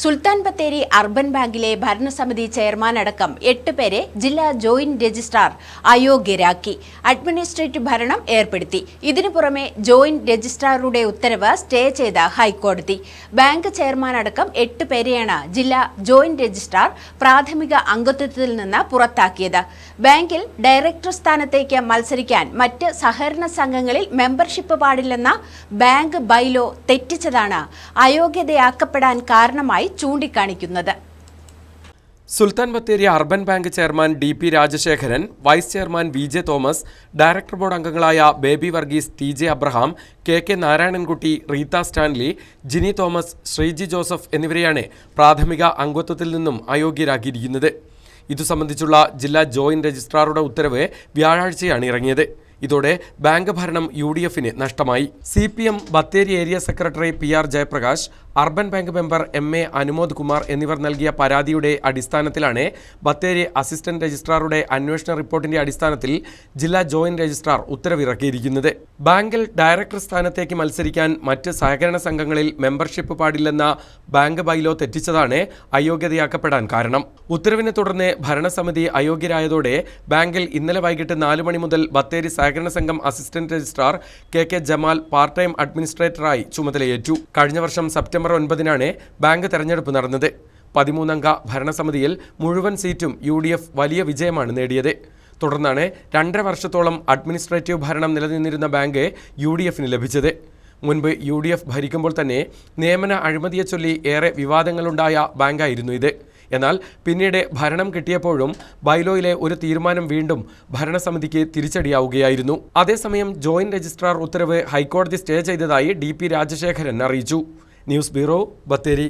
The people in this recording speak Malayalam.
സുൽത്താൻ ബത്തേരി അർബൻ ബാങ്കിലെ ഭരണസമിതി ചെയർമാൻ അടക്കം എട്ട് പേരെ ജില്ലാ ജോയിന്റ് രജിസ്ട്രാർ അയോഗ്യരാക്കി. അഡ്മിനിസ്ട്രേറ്റീവ് ഭരണം ഏർപ്പെടുത്തി. ഇതിനു പുറമെ ജോയിന്റ് രജിസ്ട്രാറുടെ ഉത്തരവ് സ്റ്റേ ചെയ്ത ഹൈക്കോടതി. ബാങ്ക് ചെയർമാൻ അടക്കം എട്ട് പേരെയാണ് ജില്ലാ ജോയിന്റ് രജിസ്ട്രാർ പ്രാഥമിക അംഗത്വത്തിൽ നിന്ന് പുറത്താക്കിയത്. ബാങ്കിൽ ഡയറക്ടർ സ്ഥാനത്തേക്ക് മത്സരിക്കാൻ മറ്റ് സഹകരണ സംഘങ്ങളിൽ മെമ്പർഷിപ്പ് പാടില്ലെന്ന ബാങ്ക് ബൈലോ തെറ്റിച്ചതാണ്. അയോഗ്യതയാക്കപ്പെടാൻ കാരണമായി ചൂണ്ടിക്കാണിക്കുന്നത്. Sultan Bathery urban bank chairman D P Rajasekharan vice chairman V J Thomas director board അംഗങ്ങളായ Baby Varghese T J Abraham K K Narayanankutty Rita Stanley Jini Thomas Sreeji Joseph എന്നിവരെയാണ് പ്രാഥമിക അംഗത്വത്തിൽ നിന്നും അയോഗ്യരാക്കിയിരിക്കുന്നത്. ഇതു സംബന്ധിച്ചുള്ള ജില്ലാ ജോയിന്റ് രജിസ്ട്രാറുടെ ഉത്തരവ് വ്യാഴാഴ്ചയാണ് ഇറങ്ങിയത്. ഇതോടെ ബാങ്ക് ഭരണം യു ഡി എഫിന് നഷ്ടമായി. C P M Bathery area secretary P R Jayaprakash urban bank member M A Anumod Kumar എന്നിവർ നൽകിയ പരാതിയുടെ അടിസ്ഥാനത്തിലാണ് ബത്തേരി അസിസ്റ്റന്റ് രജിസ്ട്രാറുടെ അന്വേഷണ റിപ്പോർട്ടിന്റെ അടിസ്ഥാനത്തിൽ ജില്ലാ ജോയിന്റ് രജിസ്ട്രാർ ഉത്തരവിറക്കിയിരിക്കുന്നത്. ബാങ്കിൽ ഡയറക്ടർ സ്ഥാനത്തേക്ക് മത്സരിക്കാൻ മറ്റ് സഹകരണ സംഘങ്ങളിൽ മെമ്പർഷിപ്പ് പാടില്ലെന്ന ബാങ്ക് ബൈലോ തെറ്റിച്ചതാണ് അയോഗ്യതയാക്കപ്പെടാൻ കാരണം. ഉത്തരവിനെ തുടർന്ന് ഭരണസമിതി അയോഗ്യരായതോടെ ബാങ്കിൽ ഇന്നലെ വൈകിട്ട് നാല് മണി മുതൽ ബത്തേരി സഹകരണ സംഘം assistant registrar K K Jamal part time അഡ്മിനിസ്ട്രേറ്ററായി ചുമതലയേറ്റു. കഴിഞ്ഞ വർഷം സെപ്റ്റംബർ ഒൻപതിനാണ് ബാങ്ക് തെരഞ്ഞെടുപ്പ് നടന്നത്. പതിമൂന്നംഗ ഭരണസമിതിയിൽ മുഴുവൻ സീറ്റും യു വലിയ വിജയമാണ് നേടിയത്. തുടർന്നാണ് രണ്ടര വർഷത്തോളം അഡ്മിനിസ്ട്രേറ്റീവ് ഭരണം നിലനിന്നിരുന്ന ബാങ്ക് യു ഡി എഫിന് ലഭിച്ചത്. മുൻപ് യു ഡി എഫ് ഭരിക്കുമ്പോൾ തന്നെ നിയമന അഴിമതിയെ ചൊല്ലി ഏറെ വിവാദങ്ങളുണ്ടായ ബാങ്കായിരുന്നു ഇത്. എന്നാൽ പിന്നീട് ഭരണം കിട്ടിയപ്പോഴും ബൈലോയിലെ ഒരു തീരുമാനം വീണ്ടും ഭരണസമിതിക്ക് തിരിച്ചടിയാവുകയായിരുന്നു. അതേസമയം ജോയിന്റ് രജിസ്ട്രാർ ഉത്തരവ് ഹൈക്കോടതി സ്റ്റേ ചെയ്തതായി ഡി രാജശേഖരൻ അറിയിച്ചു. News bureau Bathery